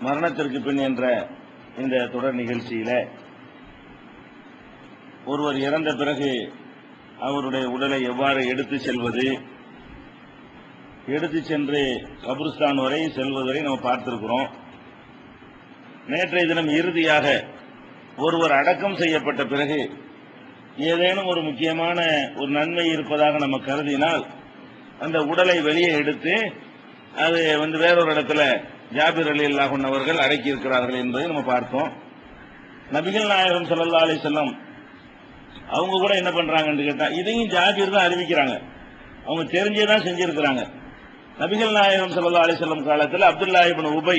மரணத்திற்கு பின் என்ற இந்த தொடர் நிகழ்ச்சியில ஒருவர் இறந்த பிறகு அவருடைய உடலை எவ்வாறு எடுத்து செல்வது? எடுத்து சென்று கபருஸ்தான் வரை செல்வதை நம்ம பார்த்திருக்கிறோம். நேற்றைய தினம் இறுதியாக ஒருவர் அடக்கம் செய்யப்பட்ட பிறகு ஏதேனும் ஒரு முக்கியமான ஒரு நன்மை இருப்பதாக நம்ம கருதினால் அந்த உடலை வெளியே எடுத்து அது வந்து வேறொரு இடத்துல ஜாபிர் அலி அல்லாஹன் அவர்கள் அடக்கி இருக்கிறார்கள் என்பதை நம்ம பார்த்தோம். நபிகள் நாயகம் சல்லா அலி செல்லம் அவங்க கூட என்ன பண்றாங்கன்னு கேட்டா இதையும் ஜாபிர் தான் அறிவிக்கிறாங்க. அவங்க தெரிஞ்சே தான் செஞ்சிருக்கிறாங்க. நபிகள் நாயகம் சல்லா அலி செல்லம் காலத்தில் அப்துல்லாஹிபின் உபை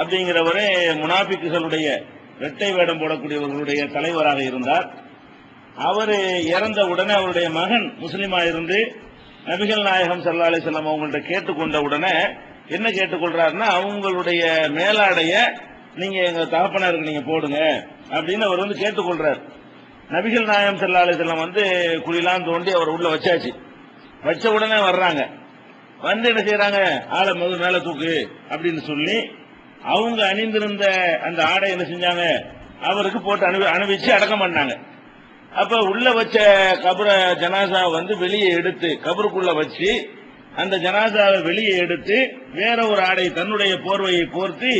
அப்படிங்கிறவரே முனாபிக்குகளுடைய இரட்டை வேடம் போடக்கூடியவர்களுடைய தலைவராக இருந்தார். அவர் இறந்த உடனே அவருடைய மகன் முஸ்லிமா இருந்து நபிகள் நாயகம் சல்லா அலி செல்லம் அவங்கள்ட்ட கேட்டுக்கொண்ட உடனே என்ன கேட்டுக்கொள்றாருன்னா அவங்களுடைய மேலாடைய நீங்க எங்க தகப்பனாருக்கு நீங்க போடுங்க அப்படின்னு அவர் வந்து கேட்டுக்கொள்றாரு. நபிகள் நாயம் ஸல்லல்லாஹு வந்து குழிலாம் தோண்டி அவர் உள்ள வச்சாச்சு. வச்ச உடனே வர்றாங்க. வந்து என்ன செய்யறாங்க ஆளை முதல் மேல தூக்கு அப்படின்னு சொல்லி அவங்க அணிந்திருந்த அந்த ஆடை என்ன செஞ்சாங்க? அவருக்கு போட்டு அனுபவி அனுபவிச்சு அடக்கம் பண்ணாங்க. அப்ப உள்ள வச்ச கபர ஜனாசா வந்து வெளியே எடுத்து கபருக்குள்ள வச்சு அந்த ஜனாசாவை வெளியே எடுத்து வேற ஒரு ஆடை தன்னுடைய போர்வையை போர்த்தி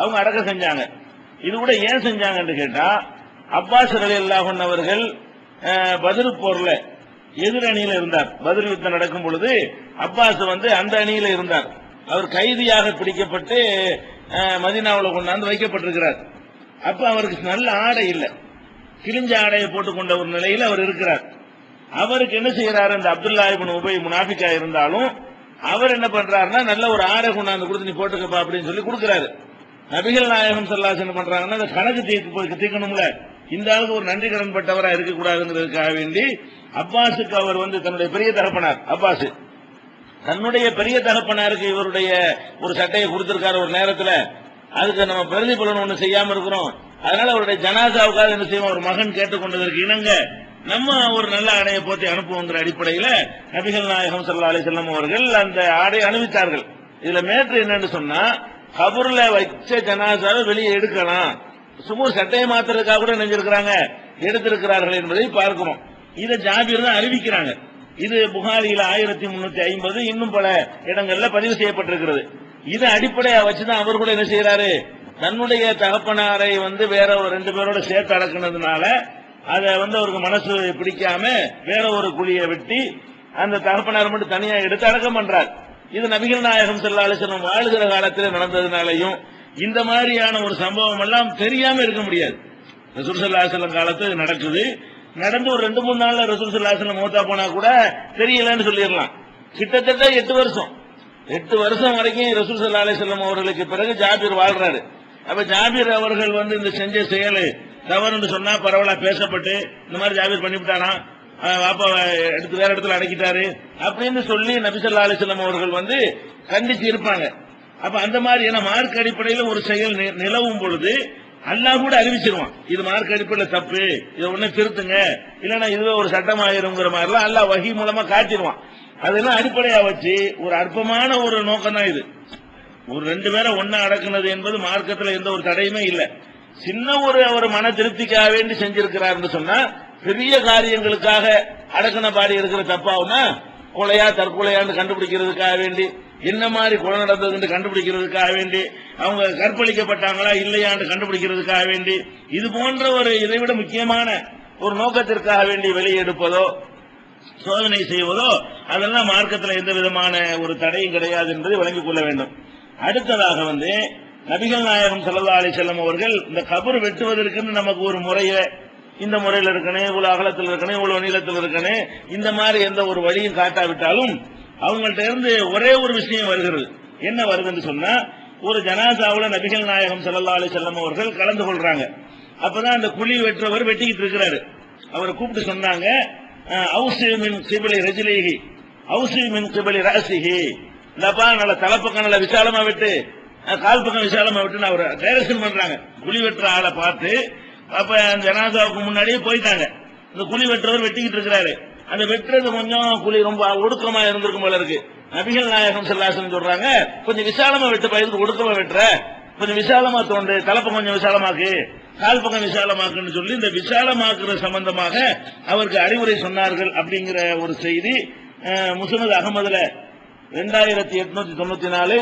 அவங்க அடக்க செஞ்சாங்க. இது கூட ஏன் செஞ்சாங்கன்னு கேட்டா அப்பாஸ் அலி அல்லாஹன் அவர்கள் பதில் பதிரு போர்ல எதிர் அணியில இருந்தார். பதில் யுத்தம் நடக்கும் பொழுது அப்பாஸ் வந்து அந்த அணியில இருந்தார். அவர் கைதியாக பிடிக்கப்பட்டு மதினாவில் கொண்டாந்து வைக்கப்பட்டிருக்கிறார். அப்ப அவருக்கு நல்ல ஆடை இல்லை. கிழிஞ்ச ஆடையை போட்டுக்கொண்ட ஒரு நிலையில் அவர் இருக்கிறார். அவருக்கு என்ன செய்யறாரு அந்த அப்துல்லா இப்னு உபை முனாஃபிக்கா இருந்தாலும் அவர் என்ன பண்றாருன்னா நல்ல ஒரு ஆடை கொண்டாந்து கொடுத்து நீ போட்டுக்கப்பா அப்படின்னு சொல்லி கொடுக்குறாரு. நபிகள் நாயகம் சல்லாஸ் என்ன பண்றாங்கன்னா அந்த கணக்கு தீர்க்கு தீர்க்கணும்ல. இந்த ஆளுக்கு ஒரு நன்றி கடன் பட்டவரா இருக்கக்கூடாதுங்கிறதுக்காக வேண்டி அப்பாஸுக்கு அவர் வந்து தன்னுடைய பெரிய தகப்பனார் அப்பாஸ். தன்னுடைய பெரிய தகப்பனாருக்கு இவருடைய ஒரு சட்டையை கொடுத்திருக்காரு ஒரு நேரத்துல. அதுக்கு நம்ம பிரதிபலன் ஒன்று செய்யாம இருக்கிறோம். அதனால அவருடைய ஜனாசாவுக்காக என்ன செய்வோம்? ஒரு மகன் கேட்டுக்கொண்டதற்கு இணங்க நம்ம ஒரு நல்ல ஆடையை போட்டு அனுப்புவோங்கிற அடிப்படையில நபிகள் நாயகம் சல்லா அலி செல்லம் அவர்கள் அந்த ஆடை அனுப்பித்தார்கள் இதுல மேட்ரு என்னன்னு சொன்னா கபூர்ல வச்ச ஜனாசாவை வெளியே எடுக்கலாம். சும்மா சட்டையை மாத்துறதுக்காக கூட நினைஞ்சிருக்கிறாங்க. எடுத்திருக்கிறார்கள் என்பதை பார்க்கிறோம். இதை ஜாபீர் தான் அறிவிக்கிறாங்க. இது புகாரியில ஆயிரத்தி முன்னூத்தி ஐம்பது இன்னும் பல இடங்கள்ல பதிவு செய்யப்பட்டிருக்கிறது. இதை அடிப்படையா வச்சுதான் அவர் கூட என்ன செய்யறாரு தன்னுடைய தகப்பனாரை வந்து வேற ஒரு ரெண்டு பேரோட சேர்த்து அடக்குனதுனால அதை வந்து அவருக்கு மனசு பிடிக்காம வேற ஒரு குழியை வெட்டி அந்த தகப்பனார் மட்டும் தனியா எடுத்து அடக்கம் பண்றார். இது நபிகள் நாயகம் ஸல்லல்லாஹு அலைஹி வாழுகிற காலத்தில் நடந்ததுனாலையும் இந்த மாதிரியான ஒரு சம்பவம் எல்லாம் தெரியாம இருக்க முடியாது. ரசூல் ஸல்லல்லாஹு காலத்துல நடக்குது. நடந்து ஒரு ரெண்டு மூணு நாள்ல ரசூல் ஸல்லல்லாஹு மூத்தா போனா கூட தெரியலன்னு சொல்லிடலாம். கிட்டத்தட்ட எட்டு வருஷம். எட்டு வருஷம் வரைக்கும் ரசூல் ஸல்லல்லாஹு அலைஹி அவர்களுக்கு பிறகு ஜாபீர் வாழ்றாரு. அப்ப ஜாபீர் அவர்கள் வந்து இந்த செஞ்ச செயல் தவறுன்னு சொன்னா பரவலா பேசப்பட்டு இந்த மாதிரி ஜாபீர் பண்ணிவிட்டானா பாப்பா எடுத்து வேற இடத்துல அடக்கிட்டாரு அப்படின்னு சொல்லி நபிசல்லா ஸல்லல்லாஹு அவர்கள் வந்து கண்டிச்சு இருப்பாங்க. அப்ப அந்த மாதிரி ஏன்னா மார்க் அடிப்படையில் ஒரு செயல் நி- நிலவும் பொழுது அல்லா கூட அறிவிச்சிருவான். இது மார்க் அடிப்படையில் தப்பு இதை உடனே திருத்துங்க இல்லைன்னா இதுவே ஒரு சட்டம் ஆயிருங்கிற மாதிரிலாம் அல்லா வகி மூலமா காட்டிடுவான் அதெல்லாம் அடிப்படையா வச்சு ஒரு அற்பமான ஒரு நோக்கம் தான் இது. ஒரு ரெண்டு பேரை ஒன்னா அடக்குனது என்பது மார்க்கத்துல எந்த ஒரு தடையுமே இல்லை. சின்ன ஒரு அவர் மன திருப்திக்காக வேண்டி செஞ்சிருக்கிறார்னு சொன்னா பெரிய காரியங்களுக்காக அடக்குன பாடி இருக்கிற தப்பாவுனா கொலையா தற்கொலையான்னு கண்டுபிடிக்கிறதுக்காக வேண்டி என்ன மாதிரி கொலை நடந்ததுன்னு கண்டுபிடிக்கிறதுக்காக வேண்டி அவங்க கற்பழிக்கப்பட்டாங்களா இல்லையான்னு கண்டுபிடிக்கிறதுக்காக வேண்டி இது போன்ற ஒரு இதை விட முக்கியமான ஒரு நோக்கத்திற்காக வேண்டி வெளியெடுப்பதோ சோதனை செய்வதோ அதெல்லாம் மார்க்கத்தில் எந்த விதமான ஒரு தடையும் கிடையாது என்பதை விளங்கிக் கொள்ள வேண்டும். அடுத்ததாக வந்து நபிகள் நாயகம் சல்லா அலி செல்லம் அவர்கள் இந்த கபர் வெட்டுவதற்குன்னு நமக்கு ஒரு முறையை இந்த முறையில் இருக்கணும் இவ்வளவு அகலத்தில் இருக்கணும் இவ்வளவு நீளத்தில் இருக்கணும் இந்த மாதிரி எந்த ஒரு வழியும் காட்டாவிட்டாலும் அவங்கள்ட்ட இருந்து ஒரே ஒரு விஷயம் வருகிறது. என்ன வருதுன்னு சொன்னா ஒரு ஜனாசாவில் நபிகள் நாயகம் சல்லா அலி செல்லம் அவர்கள் கலந்து கொள்றாங்க. அப்பதான் அந்த குழி வெட்டுறவர் வெட்டிக்கிட்டு இருக்கிறாரு. அவரை கூப்பிட்டு சொன்னாங்க அஹ், மின் கிபிலி ரஜிலிஹி அவுசி மின் நல்ல தலப்பக்கம் நல்ல விசாலமா விட்டு. கால் பக்கம் விசாலமா விட்டுன்னு அவர் டைரக்ஷன் பண்றாங்க. குழி வெட்டுற ஆளை பார்த்து அப்ப அந்த ஜனாதாவுக்கு முன்னாடியே போயிட்டாங்க. இந்த குழி வெட்டுறவர் வெட்டிக்கிட்டு இருக்கிறாரு. அந்த வெட்டுறது கொஞ்சம் குழி ரொம்ப ஒடுக்கமா இருந்திருக்கும் போல இருக்கு. நபிகள் நாயகம் செல்லாசன் சொல்றாங்க கொஞ்சம் விசாலமா வெட்டு பயிருக்கு ஒடுக்கமா வெட்டுற. கொஞ்சம் விசாலமா தோண்டு தலைப்பம் கொஞ்சம் விசாலமாக்கு கால் பக்கம் விசாலமாக்குன்னு சொல்லி இந்த விசாலமாக்குற சம்பந்தமாக அவருக்கு அறிவுரை சொன்னார்கள் அப்படிங்கிற ஒரு செய்தி முசமது அகமதுல ரெண்டாயிரத்தி எட்நூத்தி தொண்ணூத்தி நாலு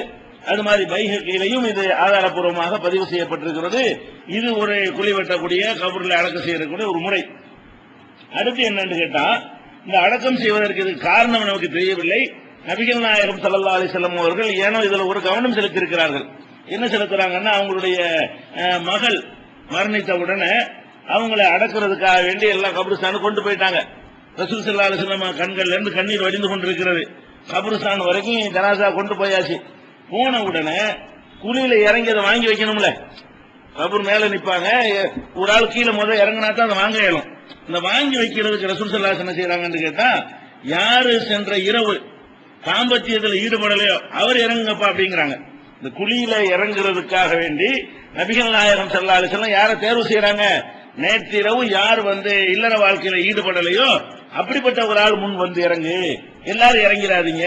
அது மாதிரி பைஹக்கிலையும் இது ஆதாரப்பூர்வமாக பதிவு செய்யப்பட்டிருக்கிறது. இது ஒரு குழி வெட்டக்கூடிய கபூரில் அடக்கம் செய்யக்கூடிய ஒரு முறை. அடுத்து என்னன்னு கேட்டா இந்த அடக்கம் செய்வதற்கு இது காரணம் நமக்கு தெரியவில்லை. நபிகள் நாயகம் சல்லா அலிசல்லம் அவர்கள் ஏனோ இதில் ஒரு கவனம் செலுத்தியிருக்கிறார்கள். என்ன செலுத்துறாங்கன்னா அவங்களுடைய மகள் மரணித்த உடனே அவங்களை அடக்குறதுக்காக வேண்டி எல்லாம் கபருஸ்தானு கொண்டு போயிட்டாங்க. ரசூல் சல்லா அலைஹி கண்கள்ல இருந்து கண்ணீர் வடிந்து கொண்டிருக்கிறது. கபருஸ்தான் வரைக்கும் ஜனாசா கொண்டு போயாச்சு. போன உடனே குழியில இறங்கி அதை வாங்கி வைக்கணும்ல. அப்புறம் மேல நிப்பாங்க. ஒரு ஆள் கீழே முதல் இறங்கினா தான் அதை வாங்க இயலும். இந்த வாங்கி வைக்கிறதுக்கு ரசூல் சல்லாஸ் என்ன செய்யறாங்கன்னு கேட்டா யாரு சென்ற இரவு தாம்பத்தியத்தில் ஈடுபடலையோ அவர் இறங்குங்கப்பா அப்படிங்கிறாங்க. இந்த குழியில இறங்குறதுக்காக வேண்டி நபிகள் நாயகம் ஸல்லல்லாஹு அலைஹி யாரை தேர்வு செய்யறாங்க நேற்றிரவு யார் வந்து இல்லற வாழ்க்கையில ஈடுபடலையோ அப்படிப்பட்ட ஒரு ஆள் முன் வந்து இறங்கு. எல்லாரும் இறங்கிறாதீங்க.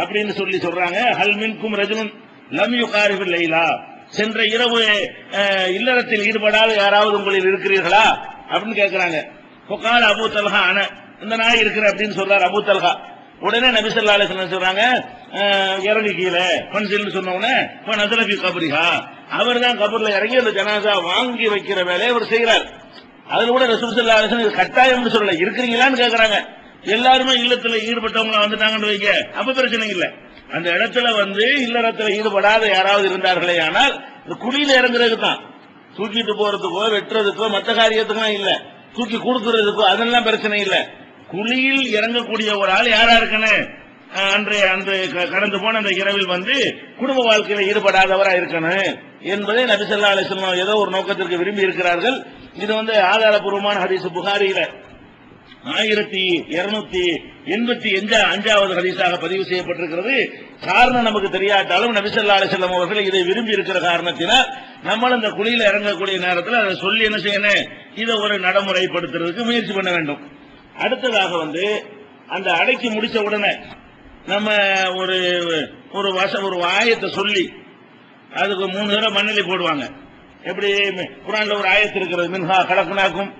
அப்படின்னு சொல்லி சொல்றாங்க. ஹல் மின்கும் ரஜுன் லம் யுகாரிபில் லைலா. சென்ற இரவு இல்லறத்தில் ஈடுபடாத யாராவது உங்களில் இருக்கிறீர்களா? அப்படின்னு கேட்கிறாங்க புகார் அபு தல்ஹா அன இந்த நாய் இருக்கிற அப்படின்னு சொல்றாரு அபு தல்ஹா. உடனே நபிசல்லா ஸல்லல்லாஹு சொல்றாங்க இறங்கி கீழே பன்சில்னு சொன்ன உடனே நசரபி கபரிஹா. அவர் தான் கபூர்ல இறங்கி அந்த ஜனாசா வாங்கி வைக்கிற வேலையை அவர் செய்கிறார் அதுல கூட ரசூல் சல்லா அலைஹி கட்டாயம் சொல்லல. இருக்கிறீங்களான்னு கேக்குறாங்க. எல்லாருமே இல்லத்துல ஈடுபட்டவங்க வந்துட்டாங்கன்னு வைக்க அப்ப பிரச்சனை இல்ல. அந்த இடத்துல வந்து இல்லறத்துல ஈடுபடாத யாராவது இருந்தார்களே ஆனால் இந்த குழியில இறங்குறதுக்கு தான் தூக்கிட்டு போறதுக்கோ வெட்டுறதுக்கோ மற்ற காரியத்துக்கும் இல்ல. தூக்கி கொடுக்கறதுக்கோ அதெல்லாம் பிரச்சனை இல்ல. குழியில் இறங்கக்கூடிய ஒரு ஆள் யாரா இருக்கணும் அன்றைய அன்று க- கடந்து போன அந்த இரவில் வந்து குடும்ப வாழ்க்கையில ஈடுபடாதவரா இருக்கணும் என்பதை நபிசல்லா அலிஸ்லாம் ஏதோ ஒரு நோக்கத்திற்கு விரும்பி இருக்கிறார்கள். இது வந்து ஆதாரபூர்வமான ஹரிசு புகாரியில. ஆயிரத்தி இருநூத்தி எண்பத்தி அஞ்சாவது ஹதீஸாக பதிவு செய்யப்பட்டிருக்கிறது. காரணம் நமக்கு தெரியாட்டாலும் நபிசல்லா அலிசல்லம் அவர்கள் இதை விரும்பி இருக்கிற காரணத்தினால் நம்மளும் இந்த குழியில இறங்கக்கூடிய நேரத்தில் அதை சொல்லி என்ன செய்யணும்? இதை ஒரு நடைமுறைப்படுத்துறதுக்கு முயற்சி பண்ண வேண்டும். அடுத்ததாக வந்து அந்த அடைக்கி முடிச்ச உடனே நம்ம ஒரு ஒரு வச ஒரு ஆயத்தை சொல்லி அதுக்கு மூணு தடவை மண்ணிலை போடுவாங்க. எப்படி? குரான்ல ஒரு ஆயத்து இருக்கிறது. மின்ஹா கலக்குனாக்கும்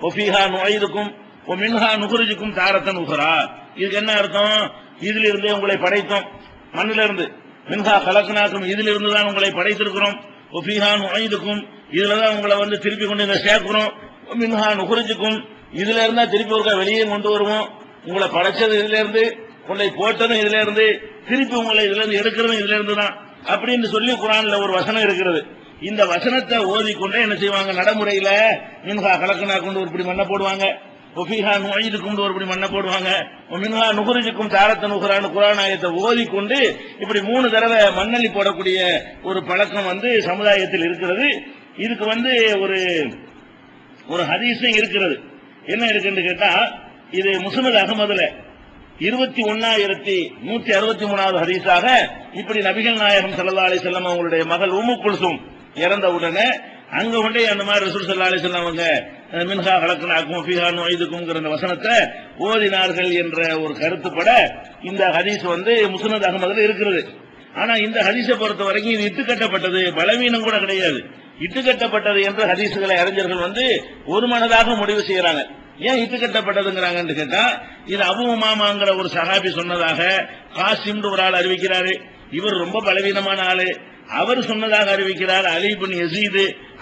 ஒஃபீஹா நுழைதுக்கும் மின்ஹா நுகர்ஜிக்கும் தாரத்தன் உகரா. இதுக்கு என்ன அர்த்தம்? இதுல இருந்தே உங்களை படைத்தோம். மண்ணில இருந்து மின்ஹா கலக்கனாக்கும் இதுல இருந்து தான் உங்களை படைத்திருக்கிறோம். ஒஃபீஹா நுழைதுக்கும் இதுல தான் உங்களை வந்து திருப்பி கொண்டு இதை சேர்க்கிறோம். மின்ஹா நுகர்ஜிக்கும். இதுல இருந்தா திருப்பி ஒருக்கா வெளியே கொண்டு வருவோம். உங்களை படைச்சது இதுல இருந்து உங்களை போட்டதும் இதுல இருந்து திருப்பி உங்களை இதுல இருந்து எடுக்கிறதும் இதுல இருந்து தான் அப்படின்னு சொல்லி குரான்ல ஒரு வசனம் இருக்கிறது. இந்த வசனத்தை ஓதிக்கொண்டே என்ன செய்வாங்க? நடைமுறையில மின்ஹா கலக்கனா கொண்டு ஒரு இப்படி மண்ணை போடுவாங்க. ஒஃபிஹா நுழைது கொண்டு ஒரு மண்ணை போடுவாங்க. மின்ஹா நுகுருஜுக்கும் தாரத்த நுகரான குரான் ஆயத்தை ஓதிக்கொண்டு இப்படி மூணு தடவை மண்ணள்ளி போடக்கூடிய ஒரு பழக்கம் வந்து சமுதாயத்தில் இருக்கிறது. இதுக்கு வந்து ஒரு ஒரு ஹதீஸும் இருக்கிறது. என்ன இருக்குன்னு கேட்டா இது முஸ்னத் அகமதுல இருபத்தி ஒன்னாயிரத்தி நூத்தி அறுபத்தி மூணாவது ஹதீஸாக இப்படி நபிகள் நாயகம் ஸல்லல்லாஹு அலைஹி வஸல்லம் அவங்களுடைய மகள் உம்மு குல்சும் இறந்த உடனே அங்க கொண்டே அந்த மாதிரி ரசூல் ஸல்லல்லாஹு அலைஹி வஸல்லம் அவங்க மின்ஹா கலக்கனாக்கும் ஃபீஹா நுழைதுக்கும்ங்கிற அந்த வசனத்தை ஓதினார்கள் என்ற ஒரு கருத்துப்பட இந்த ஹதீஸ் வந்து முசனத் அகமதுல இருக்கிறது. ஆனா இந்த ஹதீஸை பொறுத்த வரைக்கும் இது இட்டுக்கட்டப்பட்டது பலவீனம் கூட கிடையாது. இட்டுக்கட்டப்பட்டது என்று ஹதீஸுகளை அறிஞர்கள் வந்து ஒரு மனதாக முடிவு செய்யறாங்க. ஏன் இட்டுக்கட்டப்பட்டதுங்கிறாங்கன்னு கேட்டா இது அபு மாமாங்கிற ஒரு சகாபி சொன்னதாக காசிம்னு ஒரு ஆள் அறிவிக்கிறாரு. இவர் ரொம்ப பலவீனமான ஆளு. அவர் சொன்னதாக அறிவிக்கிறார் அலி பின்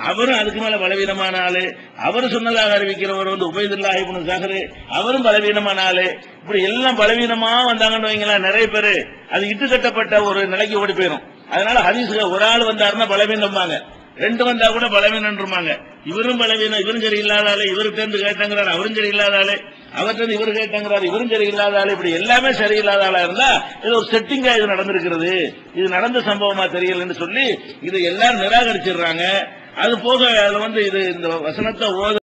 அவரும் அதுக்கு மேல பலவீனமான ஆளு. அவர் சொன்னதாக அறிவிக்கிறவர் வந்து உபயதுல்லா இப்னு ஜஹரு. அவரும் பலவீனமான ஆளு. இப்படி எல்லாம் பலவீனமா வந்தாங்கன்னு வைங்களேன் நிறைய பேரு. அது இட்டுக்கட்டப்பட்ட ஒரு நிலைக்கு ஓடி போயிடும் அதனால ஹதீஸ்ல ஒரு ஆள் வந்தாருன்னா பலவீனம்பாங்க. ரெண்டு வந்தா கூட பலவீனம்ன்றுமாங்க இவரும் பலவீனம் இவரும் சரி இல்லாத ஆளு. இவரு தேர்ந்து கேட்டாங்கிறாரு அவரும் சரி இல்லாத ஆளு அவர்கிட்ட இவரு கேட்டங்கிறாரு இவரும் சரியில்லாத ஆள். இப்படி எல்லாமே சரியில்லாத ஆளா இருந்தா இது ஒரு செட்டிங்கா இது நடந்திருக்கிறது. இது நடந்த சம்பவமா தெரியலன்னு சொல்லி இதை எல்லாரும் நிராகரிச்சிடுறாங்க. அது போக அதுல வந்து இது இந்த வசனத்தை ஓத